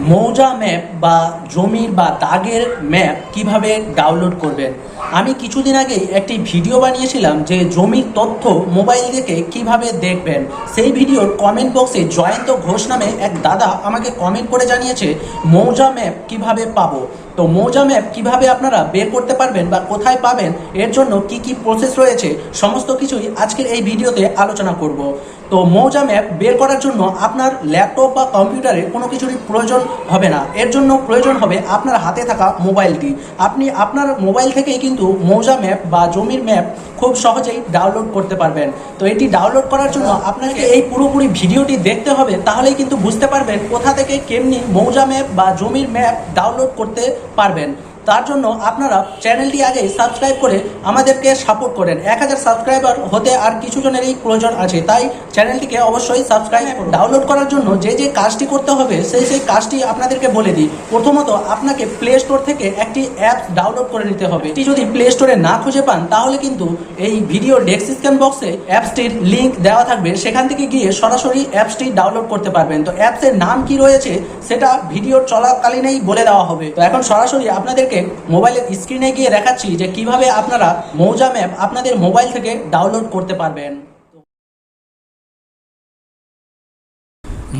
মৌজা ম্যাপ বা জমির বা দাগের ম্যাপ কীভাবে ডাউনলোড করবেন? আমি কিছুদিন আগে একটি ভিডিও বানিয়েছিলাম যে জমির তথ্য মোবাইল থেকে কীভাবে দেখবেন। সেই ভিডিওর কমেন্ট বক্সে জয়ন্ত ঘোষ নামে এক দাদা আমাকে কমেন্ট করে জানিয়েছে, মৌজা ম্যাপ কীভাবে পাবো? তো মৌজা ম্যাপ কীভাবে আপনারা বের করতে পারবেন বা কোথায় পাবেন, এর জন্য কি কি প্রসেস রয়েছে, সমস্ত কিছুই আজকের এই ভিডিওতে আলোচনা করব। তো মৌজা ম্যাপ বের করার জন্য আপনার ল্যাপটপ বা কম্পিউটারে কোনো কিছুরই প্রয়োজন হবে না। এর জন্য প্রয়োজন হবে আপনার হাতে থাকা মোবাইলটি। আপনি আপনার মোবাইল থেকেই কিন্তু মৌজা ম্যাপ বা জমির ম্যাপ খুব সহজেই ডাউনলোড করতে পারবেন। তো এটি ডাউনলোড করার জন্য আপনাকে এই পুরোপুরি ভিডিওটি দেখতে হবে, তাহলেই কিন্তু বুঝতে পারবেন কোথা থেকে কেমনি মৌজা ম্যাপ বা জমির ম্যাপ ডাউনলোড করতে পারবেন। তার জন্য আপনারা চ্যানেলটি আগে সাবস্ক্রাইব করে আমাদেরকে সাপোর্ট করেন। এক হাজার সাবস্ক্রাইবার হতে আর কিছু জনেরই প্রয়োজন আছে, তাই চ্যানেলটিকে অবশ্যই সাবস্ক্রাইব ডাউনলোড করার জন্য যে যে কাজটি করতে হবে, সেই সেই কাজটি আপনাদেরকে বলে দিই। প্রথমত, আপনাকে প্লে স্টোর থেকে একটি অ্যাপ ডাউনলোড করে নিতে হবে। এটি যদি প্লে স্টোরে না খুঁজে পান, তাহলে কিন্তু এই ভিডিও ডেসক্রিপশন বক্সে অ্যাপসটির লিঙ্ক দেওয়া থাকবে। সেখান থেকে গিয়ে সরাসরি অ্যাপসটি ডাউনলোড করতে পারবেন। তো অ্যাপসের নাম কি রয়েছে, সেটা ভিডিও চলাকালীনই বলে দেওয়া হবে। তো এখন সরাসরি আপনাদেরকে মোবাইলের স্ক্রিনে গিয়ে দেখাচ্ছি যে কীভাবে আপনারা মৌজা ম্যাপ আপনাদের মোবাইল থেকে ডাউনলোড করতে পারবেন।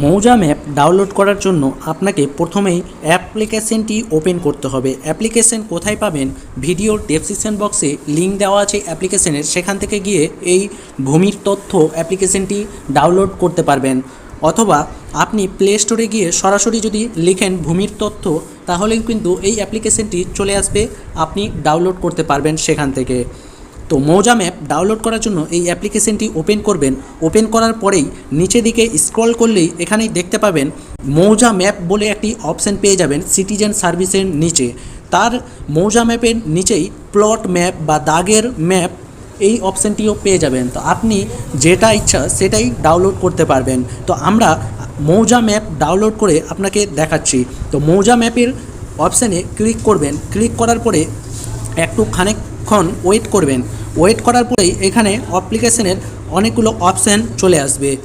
মৌজা ম্যাপ ডাউনলোড করার জন্য আপনাকে প্রথমেই অ্যাপ্লিকেশনটি ওপেন করতে হবে। অ্যাপ্লিকেশন কোথায় পাবেন? ভিডিওর ডেসক্রিপশন বক্সে লিঙ্ক দেওয়া আছে অ্যাপ্লিকেশনের। সেখান থেকে গিয়ে এই ভূমির তথ্য অ্যাপ্লিকেশনটি ডাউনলোড করতে পারবেন। অথবা আপনি প্লে স্টোরে গিয়ে সরাসরি যদি লিখেন ভূমির তথ্য তাহলে কিন্তু এই অ্যাপ্লিকেশনটি চলে আসবে, আপনি ডাউনলোড করতে পারবেন সেখান থেকে। তো মৌজা ম্যাপ ডাউনলোড করার জন্য এই অ্যাপ্লিকেশনটি ওপেন করবেন। ওপেন করার পরেই নিচে দিকে স্ক্রল করলেই এখানেই দেখতে পাবেন মৌজা ম্যাপ বলে একটি অপশান পেয়ে যাবেন সিটিজেন সার্ভিসের নিচে। তার মৌজা ম্যাপের নিচেই প্লট ম্যাপ বা দাগের ম্যাপ এই অপশানটিও পেয়ে যাবেন। তো আপনি যেটা ইচ্ছা সেটাই ডাউনলোড করতে পারবেন। তো আমরা মৌজা ম্যাপ ডাউনলোড করে আপনাকে দেখাচ্ছি। তো মৌজা ম্যাপের অপশানে ক্লিক করবেন। ক্লিক করার পরে একটু খানিকক্ষণ ওয়েট করবেন। ওয়েট করার পরেই এখানে অ্যাপ্লিকেশনের অনেকগুলো অপশান চলে আসবে।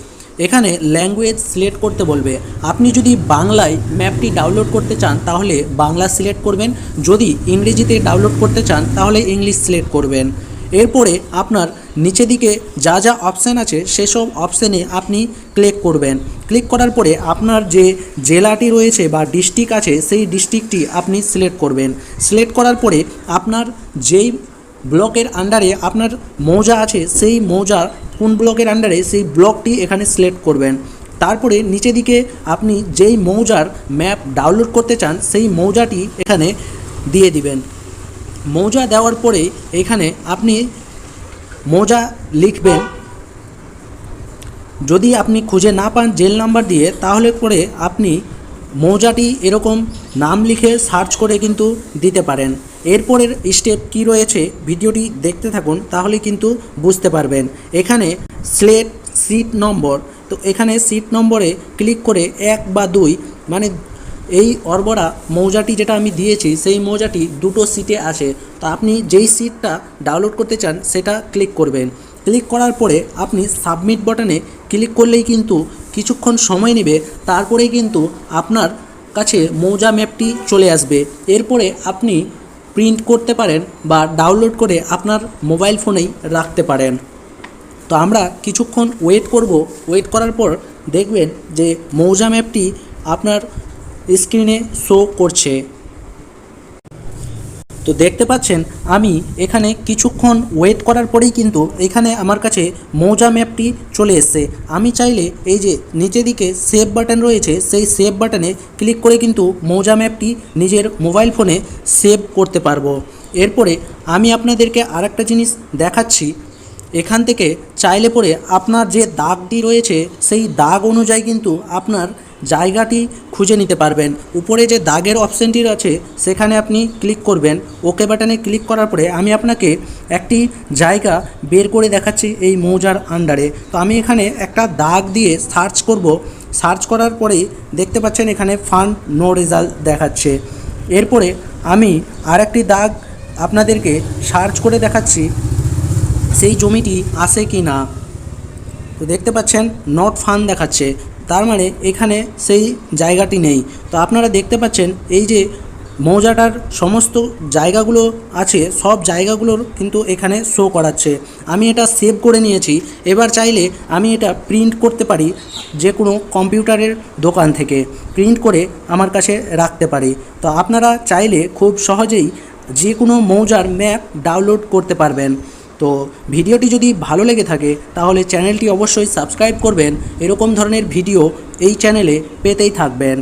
এখানে ল্যাঙ্গুয়েজ সিলেক্ট করতে বলবে। আপনি যদি বাংলায় ম্যাপটি ডাউনলোড করতে চান, তাহলে বাংলা সিলেক্ট করবেন। যদি ইংরেজিতে ডাউনলোড করতে চান, তাহলে ইংলিশ সিলেক্ট করবেন। এরপরে আপনার নিচে দিকে যা যা অপশান আছে সেসব অপশানে আপনি ক্লিক করবেন। ক্লিক করার পরে আপনার যে জেলাটি রয়েছে বা ডিস্ট্রিক্ট আছে সেই ডিস্ট্রিক্টটি আপনি সিলেক্ট করবেন। সিলেক্ট করার পরে আপনার যেই ব্লকের আন্ডারে আপনার মৌজা আছে সেই মৌজা কোন ব্লকের আন্ডারে সেই ব্লকটি এখানে সিলেক্ট করবেন। তারপরে নিচে দিকে আপনি যেই মৌজার ম্যাপ ডাউনলোড করতে চান সেই মৌজাটি এখানে দিয়ে দিবেন। মৌজা দেওয়ার পরে এখানে আপনি মৌজা লিখবেন। যদি আপনি খুঁজে না পান জেল নাম্বার দিয়ে, তাহলে পরে আপনি মৌজাটি এরকম নাম লিখে সার্চ করে কিন্তু দিতে পারেন। এরপরের স্টেপ কি রয়েছে ভিডিওটি দেখতে থাকুন, তাহলে কিন্তু বুঝতে পারবেন। এখানে স্লেট, সিট নম্বর, তো এখানে সিট নম্বরে ক্লিক করে এক বা দুই মানে এই অর্বরা মৌজাটি যেটা আমি দিয়েছি, সেই মৌজাটি দুটো সিটে আছে তো আপনি যেই সিটটা ডাউনলোড করতে চান, সেটা ক্লিক করবেন। ক্লিক করার পরে আপনি সাবমিট বাটনে ক্লিক করলেই কিন্তু কিছুক্ষণ সময় নেবে, তারপরেই কিন্তু আপনার কাছে মৌজা ম্যাপটি চলে আসবে। এরপরে আপনি প্রিন্ট করতে পারেন বা ডাউনলোড করে আপনার মোবাইল ফোনেই রাখতে পারেন। তো আমরা কিছুক্ষণ ওয়েট করব। ওয়েট করার পর দেখবেন যে মৌজা ম্যাপটি আপনার স্ক্রিনে শো করছে। তো দেখতে পাচ্ছেন, আমি এখানে কিছুক্ষণ ওয়েট করার পরেই কিন্তু এখানে আমার কাছে মৌজা ম্যাপটি চলে এসছে। আমি চাইলে এই যে নিচের দিকে সেভ বাটন রয়েছে, সেই সেভ বাটনে ক্লিক করে কিন্তু মৌজা ম্যাপটি নিজের মোবাইল ফোনে সেভ করতে পারব। এরপরে আমি আপনাদেরকে আরেকটা জিনিস দেখাচ্ছি। এখান থেকে চাইলে পরে আপনার যে দাগটি রয়েছে, সেই দাগ অনুযায়ী কিন্তু আপনার জায়গাটি খুঁজে নিতে পারবেন। উপরে যে দাগের অপশানটি আছে সেখানে আপনি ক্লিক করবেন। ওকে বাটনে ক্লিক করার পরে আমি আপনাকে একটি জায়গা বের করে দেখাচ্ছি এই মৌজার আন্ডারে। তো আমি এখানে একটা দাগ দিয়ে সার্চ করব। সার্চ করার পরেই দেখতে পাচ্ছেন এখানে ফান্ড নো রেজাল্ট দেখাচ্ছে। এরপরে আমি আরেকটি দাগ আপনাদেরকে সার্চ করে দেখাচ্ছি, সেই জমিটি আসে কি না তো দেখতে পাচ্ছেন নট ফান দেখাচ্ছে। তার মানে এখানে সেই জায়গাটি নেই। তো আপনারা দেখতে পাচ্ছেন এই যে মৌজাটার সমস্ত জায়গাগুলো আছে, সব জায়গাগুলোর কিন্তু এখানে শো করাচ্ছে। আমি এটা সেভ করে নিয়েছি। এবার চাইলে আমি এটা প্রিন্ট করতে পারি যে কোনো কম্পিউটারের দোকান থেকে। প্রিন্ট করে আমার কাছে রাখতে পারি। তো আপনারা চাইলে খুব সহজেই যে কোনো মৌজার ম্যাপ ডাউনলোড করতে পারবেন। তো ভিডিওটি যদি ভালো লেগে থাকে, তাহলে চ্যানেলটি অবশ্যই সাবস্ক্রাইব করবেন। এরকম ধরনের ভিডিও এই চ্যানেলে পেতেই থাকবেন।